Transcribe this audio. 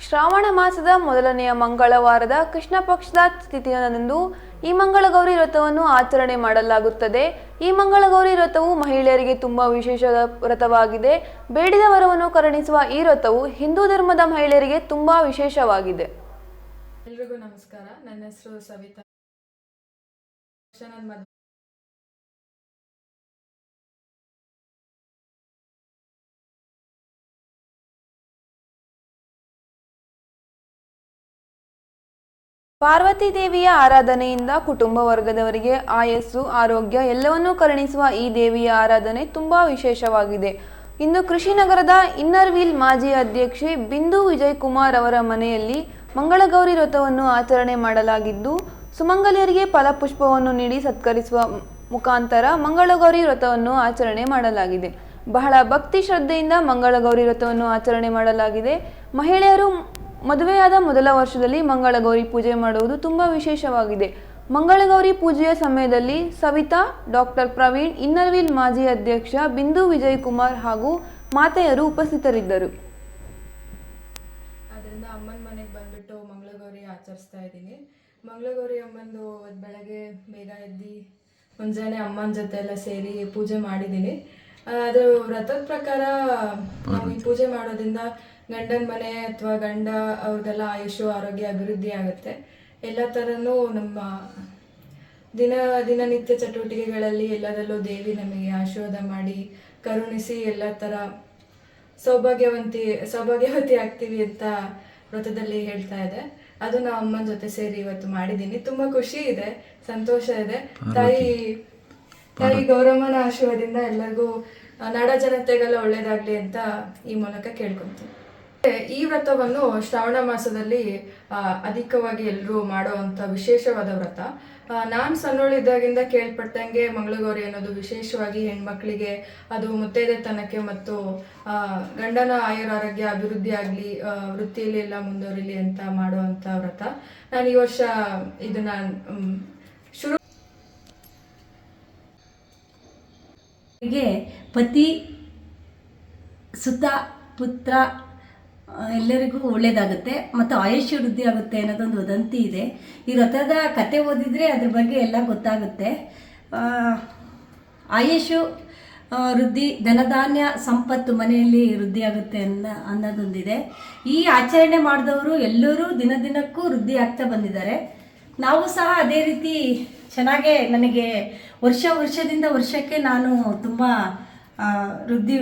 ಶ್ರಾವಣ ಮಾಸದ ಮೊದಲನೆಯ ಮಂಗಳವಾರದ ಕೃಷ್ಣ ಪಕ್ಷದ ತಿಥಿಯಂದು ಈ ಮಂಗಳಗೌರಿ ವ್ರತವನ್ನು ಆಚರಣೆ ಮಾಡಲಾಗುತ್ತದೆ. ಈ ಮಂಗಳಗೌರಿ ವ್ರತವು ಮಹಿಳೆಯರಿಗೆ ತುಂಬಾ ವಿಶೇಷ ವ್ರತವಾಗಿದೆ. ಬೇಡಿದ ವರವನ್ನು ಕರುಣಿಸುವ ಈ ವ್ರತವು ಹಿಂದೂ ಧರ್ಮದ ಮಹಿಳೆಯರಿಗೆ ತುಂಬಾ ವಿಶೇಷವಾಗಿದೆ. ಎಲ್ರಿಗೂ ನಮಸ್ಕಾರ. ನನ್ನ ಹೆಸರು ಸವಿತಾ. ಪಾರ್ವತಿ ದೇವಿಯ ಆರಾಧನೆಯಿಂದ ಕುಟುಂಬ ವರ್ಗದವರಿಗೆ ಆಯಸ್ಸು, ಆರೋಗ್ಯ ಎಲ್ಲವನ್ನೂ ಕರುಣಿಸುವ ಈ ದೇವಿಯ ಆರಾಧನೆ ತುಂಬಾ ವಿಶೇಷವಾಗಿದೆ. ಇಂದು ಕೃಷಿನಗರದ ಇನ್ನರ್ ವೀಲ್ ಮಾಜಿ ಅಧ್ಯಕ್ಷೆ ಬಿಂದು ವಿಜಯ್ ಕುಮಾರ್ ಅವರ ಮನೆಯಲ್ಲಿ ಮಂಗಳಗೌರಿ ವ್ರತವನ್ನು ಆಚರಣೆ ಮಾಡಲಾಗಿದ್ದು, ಸುಮಂಗಲಿಯರಿಗೆ ಫಲಪುಷ್ಪವನ್ನು ನೀಡಿ ಸತ್ಕರಿಸುವ ಮುಖಾಂತರ ಮಂಗಳಗೌರಿ ವ್ರತವನ್ನು ಆಚರಣೆ ಮಾಡಲಾಗಿದೆ. ಬಹಳ ಭಕ್ತಿ ಶ್ರದ್ಧೆಯಿಂದ ಮಂಗಳಗೌರಿ ವ್ರತವನ್ನು ಆಚರಣೆ ಮಾಡಲಾಗಿದೆ. ಮಹಿಳೆಯರು ಮದುವೆಯಾದ ಮೊದಲ ವರ್ಷದಲ್ಲಿ ಮಂಗಳಗೌರಿ ಪೂಜೆ ಮಾಡುವುದು ತುಂಬ ವಿಶೇಷವಾಗಿದೆ. ಮಂಗಳಗೌರಿ ಪೂಜೆಯ ಸಮಯದಲ್ಲಿ ಸವಿತಾ, ಡಾಕ್ಟರ್ ಪ್ರವೀಣ್, ಇನ್ನರ್ವಿಲ್ ಮಾಜಿ ಅಧ್ಯಕ್ಷ ಬಿಂದು ವಿಜಯ್ ಕುಮಾರ್ ಹಾಗೂ ಮಾತೆಯರು ಉಪಸ್ಥಿತರಿದ್ದರು. ಅದರಿಂದ ಅಮ್ಮನ ಮನೆಗೆ ಬಂದ್ಬಿಟ್ಟು ಮಂಗಳಗೌರಿ ಆಚರಿಸ್ತಾ ಇದ್ದೀನಿ. ಮಂಗಳಗೌರಿ ಅಮ್ಮಂದು ಬೆಳಗ್ಗೆ ಬೇಗ ಎದ್ದು ಮುಂಜಾನೆ ಅಮ್ಮನ ಜೊತೆ ಎಲ್ಲ ಸೇರಿ ಪೂಜೆ ಮಾಡಿದ್ದೀನಿ. ಅದು ವ್ರತದ ಪ್ರಕಾರ ನಾವು ಪೂಜೆ ಮಾಡೋದ್ರಿಂದ ಗಂಡನ ಮನೆ ಅಥವಾ ಗಂಡ ಅವ್ರಿಗೆಲ್ಲ ಆಯುಷು ಆರೋಗ್ಯ ಅಭಿವೃದ್ಧಿ ಆಗುತ್ತೆ. ಎಲ್ಲ ಥರನೂ ನಮ್ಮ ದಿನ ದಿನನಿತ್ಯ ಚಟುವಟಿಕೆಗಳಲ್ಲಿ ಎಲ್ಲದರಲ್ಲೂ ದೇವಿ ನಮಗೆ ಆಶೀರ್ವಾದ ಮಾಡಿ ಕರುಣಿಸಿ ಎಲ್ಲ ಥರ ಸೌಭಾಗ್ಯವಂತಿ ಸೌಭಾಗ್ಯವತಿ ಆಗ್ತೀವಿ ಅಂತ ವ್ರತದಲ್ಲಿ ಹೇಳ್ತಾ ಇದೆ. ಅದು ನಾವು ಅಮ್ಮನ ಜೊತೆ ಸೇರಿ ಇವತ್ತು ಮಾಡಿದ್ದೀನಿ. ತುಂಬಾ ಖುಷಿ ಇದೆ ಸಂತೋಷ ಇದೆ. ತಾಯಿ ತಾಯಿ ಗೌರಮ್ಮನ ಆಶೀರ್ವಾದದಿಂದ ಎಲ್ಲರಿಗೂ ನಾಡ ಜನತೆಗೆಲ್ಲ ಒಳ್ಳೇದಾಗ್ಲಿ ಅಂತ ಈ ಮೂಲಕ ಕೇಳ್ಕೊಂತೀನಿ ಈ ವ್ರತವನ್ನು ಶ್ರಾವಣ ಮಾಸದಲ್ಲಿ ಅಧಿಕವಾಗಿ ಎಲ್ಲರೂ ಮಾಡುವಂಥ ವಿಶೇಷವಾದ ವ್ರತ. ನಾನು ಸಣ್ಣೋಳಿದ್ದಾಗಿಂದ ಕೇಳ್ಪಟ್ಟಂಗೆ ಮಂಗಳಗೌರಿ ಅನ್ನೋದು ವಿಶೇಷವಾಗಿ ಹೆಣ್ಮಕ್ಳಿಗೆ ಅದು ಮುತ್ತೈದೆತನಕ್ಕೆ ಮತ್ತು ಗಂಡನ ಗಂಡನ ಆಯುರಾರೋಗ್ಯ ಅಭಿವೃದ್ಧಿ ಆಗಲಿ ವೃತ್ತಿಯಲ್ಲಿ ಎಲ್ಲ ಮುಂದುವರಿಲಿ ಅಂತ ಮಾಡುವಂಥ ವ್ರತ. ನಾನು ಈ ವರ್ಷ ಇದನ್ನ ಶುರು ಪತಿ, ಸುತ, ಪುತ್ರ ಎಲ್ಲರಿಗೂ ಒಳ್ಳೆಯದಾಗುತ್ತೆ ಮತ್ತು ಆಯುಷ್ಯ ವೃದ್ಧಿ ಆಗುತ್ತೆ ಅನ್ನೋದೊಂದು ವದಂತಿ ಇದೆ. ಈ ವ್ರತದ ಕತೆ ಓದಿದರೆ ಅದ್ರ ಬಗ್ಗೆ ಎಲ್ಲ ಗೊತ್ತಾಗುತ್ತೆ. ಆಯುಷು ವೃದ್ಧಿ, ಧನಧಾನ್ಯ, ಸಂಪತ್ತು ಮನೆಯಲ್ಲಿ ವೃದ್ಧಿಯಾಗುತ್ತೆ ಅನ್ನೋ, ಅನ್ನೋದೊಂದಿದೆ. ಈ ಆಚರಣೆ ಮಾಡಿದವರು ಎಲ್ಲರೂ ದಿನ ದಿನಕ್ಕೂ ವೃದ್ಧಿ ಆಗ್ತಾ ಬಂದಿದ್ದಾರೆ. ನಾವು ಸಹ ಅದೇ ರೀತಿ ಚೆನ್ನಾಗೇ ನನಗೆ ವರ್ಷ ವರ್ಷದಿಂದ ವರ್ಷಕ್ಕೆ ನಾನು ತುಂಬ ವೃದ್ಧಿ